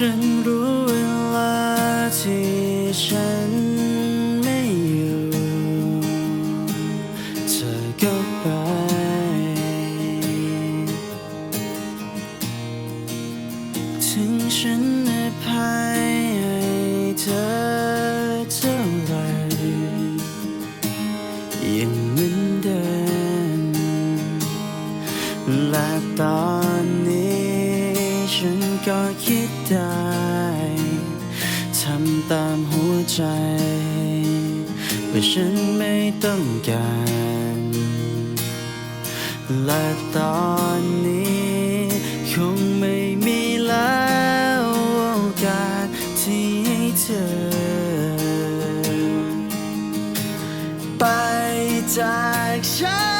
ฉันรู้เวลาที่ฉันไม่อยู่ เธอก็ไป ถึงฉันในภายให้เธอเท่าไรยังมืนเดิมและต่อ ตามหัวใจว่าฉันไม่ต้องการ และตอนนี้คงไม่มีแล้วโอกาสที่ให้เธอ ไปจากฉัน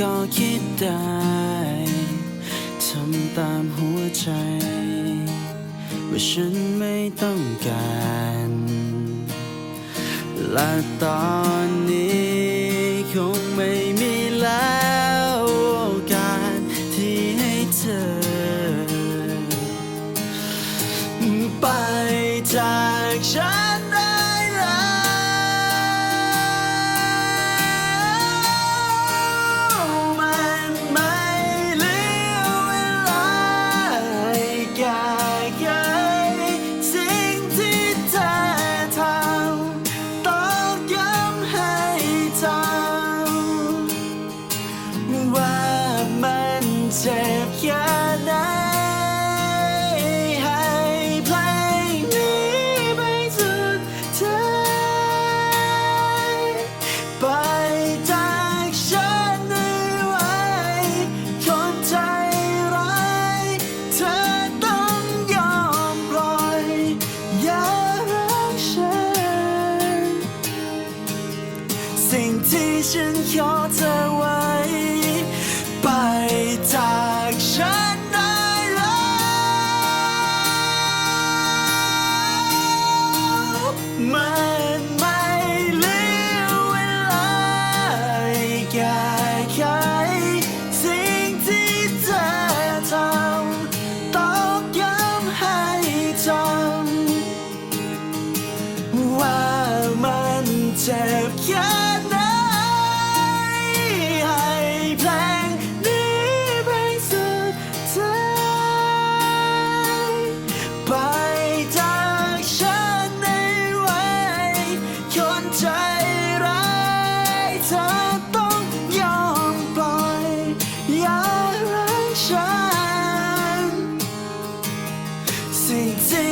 ก็คิดได้ทำตามหัวใจ ว่าฉันไม่ต้องการ และตอน ain't